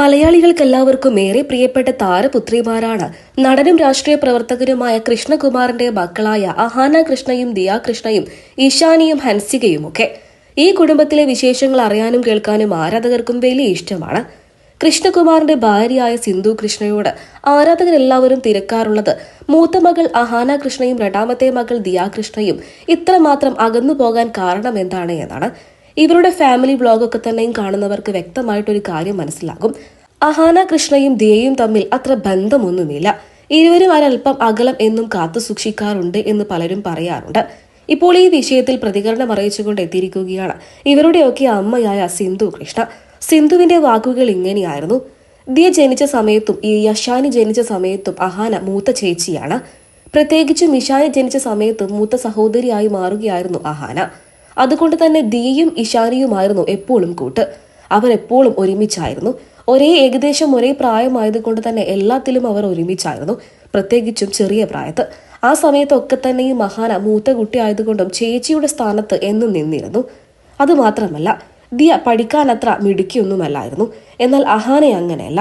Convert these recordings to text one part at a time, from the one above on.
മലയാളികൾക്കെല്ലാവർക്കും ഏറെ പ്രിയപ്പെട്ട താരപുത്രിമാരാണ് നടനും രാഷ്ട്രീയ പ്രവർത്തകരുമായ കൃഷ്ണകുമാറിന്റെ മക്കളായ അഹാന കൃഷ്ണയും ദിയാ കൃഷ്ണയും ഈശാനിയും ഹൻസികയുമൊക്കെ. ഈ കുടുംബത്തിലെ വിശേഷങ്ങൾ അറിയാനും കേൾക്കാനും ആരാധകർക്കും വലിയ ഇഷ്ടമാണ്. കൃഷ്ണകുമാറിന്റെ ഭാര്യയായ സിന്ധു കൃഷ്ണയോട് ആരാധകരെല്ലാവരും തിരക്കാറുള്ളത് മൂത്ത മകൾ അഹാന കൃഷ്ണയും രണ്ടാമത്തെ മകൾ ദിയാ കൃഷ്ണയും ഇത്രമാത്രം അകന്നു പോകാൻ കാരണം എന്താണ് എന്നാണ്. ഇവരുടെ ഫാമിലി വ്ളോഗൊക്കെ തന്നെയും കാണുന്നവർക്ക് വ്യക്തമായിട്ടൊരു കാര്യം മനസ്സിലാകും. അഹാന കൃഷ്ണയും ദിയയും തമ്മിൽ അത്ര ബന്ധമൊന്നുമില്ല. ഇരുവരും ഒരൽപ്പം അകലം എന്നും കാത്തു സൂക്ഷിക്കാറുണ്ട് എന്ന് പലരും പറയാറുണ്ട്. ഇപ്പോൾ ഈ വിഷയത്തിൽ പ്രതികരണം അറിയിച്ചുകൊണ്ട് എത്തിയിരിക്കുകയാണ് ഇവരുടെയൊക്കെ അമ്മയായ സിന്ധു കൃഷ്ണ. സിന്ധുവിന്റെ വാക്കുകൾ ഇങ്ങനെയായിരുന്നു. ദിയ ജനിച്ച സമയത്തും ഈ യശാനി ജനിച്ച സമയത്തും അഹാന മൂത്ത ചേച്ചിയാണ്. പ്രത്യേകിച്ചും ഇഷാനി ജനിച്ച സമയത്തും മൂത്ത സഹോദരിയായി മാറുകയായിരുന്നു അഹാന. അതുകൊണ്ട് തന്നെ ദിയയും ഇഷാനിയുമായിരുന്നു എപ്പോഴും കൂട്ട്. അവർ എപ്പോഴും ഒരുമിച്ചായിരുന്നു. ഒരേ ഏകദേശം ഒരേ പ്രായമായതുകൊണ്ട് തന്നെ എല്ലാത്തിലും അവർ ഒരുമിച്ചായിരുന്നു പ്രത്യേകിച്ചും ചെറിയ പ്രായത്ത്. ആ സമയത്തൊക്കെ തന്നെ ഈ മഹാന മൂത്ത കുട്ടി ആയതുകൊണ്ടും ചേച്ചിയുടെ സ്ഥാനത്ത് എന്നും നിന്നിരുന്നു. അതുമാത്രമല്ല ദിയ പഠിക്കാൻ അത്ര മിടുക്കിയൊന്നുമല്ലായിരുന്നു. എന്നാൽ അഹാന അങ്ങനെയല്ല.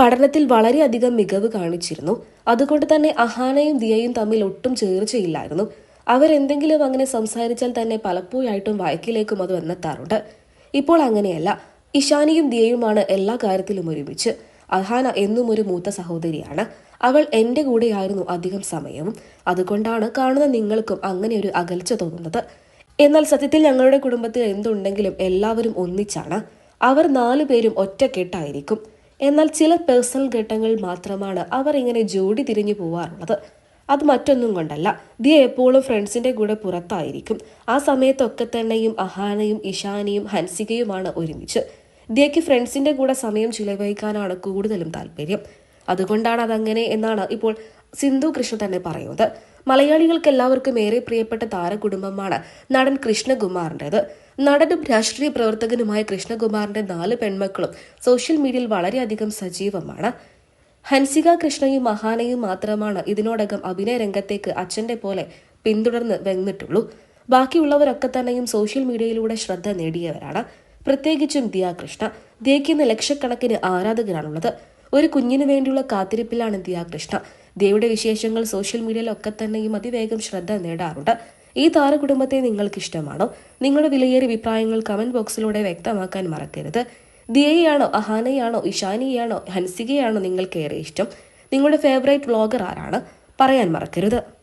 പഠനത്തിൽ വളരെയധികം മികവ് കാണിച്ചിരുന്നു. അതുകൊണ്ട് തന്നെ അഹാനയും ദിയയും തമ്മിൽ ഒട്ടും ചേർച്ചയില്ലായിരുന്നു. അവരെന്തെങ്കിലും അങ്ങനെ സംസാരിച്ചാൽ തന്നെ പലപ്പോഴായിട്ടും വയക്കിലേക്കും അത് വന്നെത്താറുണ്ട്. ഇപ്പോൾ അങ്ങനെയല്ല. ഇഷാനിയും ദിയയുമാണ് എല്ലാ കാര്യത്തിലും ഒരുമിച്ച്. അഹാന എന്നും ഒരു മൂത്ത സഹോദരിയാണ്. അവൾ എന്റെ കൂടെയായിരുന്നു അധികം സമയവും. അതുകൊണ്ടാണ് കാണുന്ന നിങ്ങൾക്കും അങ്ങനെ ഒരു അകൽച്ച തോന്നുന്നത്. എന്നാൽ സത്യത്തിൽ ഞങ്ങളുടെ കുടുംബത്തിൽ എന്തുണ്ടെങ്കിലും എല്ലാവരും ഒന്നിച്ചാണ്. അവർ നാലു പേരും ഒറ്റക്കെട്ടായിരിക്കും. എന്നാൽ ചില പേഴ്സണൽ ഘട്ടങ്ങൾ മാത്രമാണ് അവർ ഇങ്ങനെ ജോഡി തിരിഞ്ഞു പോവാറുള്ളത്. അത് മറ്റൊന്നും കൊണ്ടല്ല. ദിയ എപ്പോഴും ഫ്രണ്ട്സിന്റെ കൂടെ പുറത്തായിരിക്കും. ആ സമയത്തൊക്കെ തന്നെയും അഹാനയും ഇഷാനയും ഹൻസികയുമാണ് ഒരുമിച്ച്. ദിയയ്ക്ക് ഫ്രണ്ട്സിന്റെ കൂടെ സമയം ചിലവഴിക്കാനാണ് കൂടുതലും താല്പര്യം. അതുകൊണ്ടാണ് അതങ്ങനെ എന്നാണ് ഇപ്പോൾ സിന്ധു കൃഷ്ണ തന്നെ പറയുന്നത്. മലയാളികൾക്ക് എല്ലാവർക്കും ഏറെ പ്രിയപ്പെട്ട താരകുടുംബമാണ് നടൻ കൃഷ്ണകുമാറിന്റെത്. നടനും രാഷ്ട്രീയ പ്രവർത്തകനുമായ കൃഷ്ണകുമാറിന്റെ നാല് പെൺമക്കളും സോഷ്യൽ മീഡിയയിൽ വളരെയധികം സജീവമാണ്. ഹൻസിക കൃഷ്ണയും മഹാനയും മാത്രമാണ് ഇതിനോടകം അഭിനയ രംഗത്തേക്ക് അച്ഛന്റെ പോലെ പിന്തുടർന്ന് വന്നിട്ടുള്ളൂ. ബാക്കിയുള്ളവരൊക്കെ തന്നെയും സോഷ്യൽ മീഡിയയിലൂടെ ശ്രദ്ധ നേടിയവരാണ്. പ്രത്യേകിച്ചും ദിയ കൃഷ്ണ. ദിയയ്ക്ക് ഇന്ന് ലക്ഷക്കണക്കിന് ആരാധകരാണുള്ളത്. ഒരു കുഞ്ഞിനു വേണ്ടിയുള്ള കാത്തിരിപ്പിലാണ് ദിയ കൃഷ്ണ. ദിയയുടെ വിശേഷങ്ങൾ സോഷ്യൽ മീഡിയയിലൊക്കെ തന്നെയും അതിവേഗം ശ്രദ്ധ നേടാറുണ്ട്. ഈ താരകുടുംബത്തെ നിങ്ങൾക്ക് ഇഷ്ടമാണോ നിങ്ങളുടെ വിലയേറിയ അഭിപ്രായങ്ങൾ കമന്റ് ബോക്സിലൂടെ വ്യക്തമാക്കാൻ മറക്കരുത്. ദിയയാണോ അഹാനയാണോ ഇഷാനിയാണോ ഹൻസികയാണോ നിങ്ങൾക്ക് ഏറെ ഇഷ്ടം? നിങ്ങളുടെ ഫേവറേറ്റ് വ്ളോഗർ ആരാണ്? പറയാൻ മറക്കരുത്.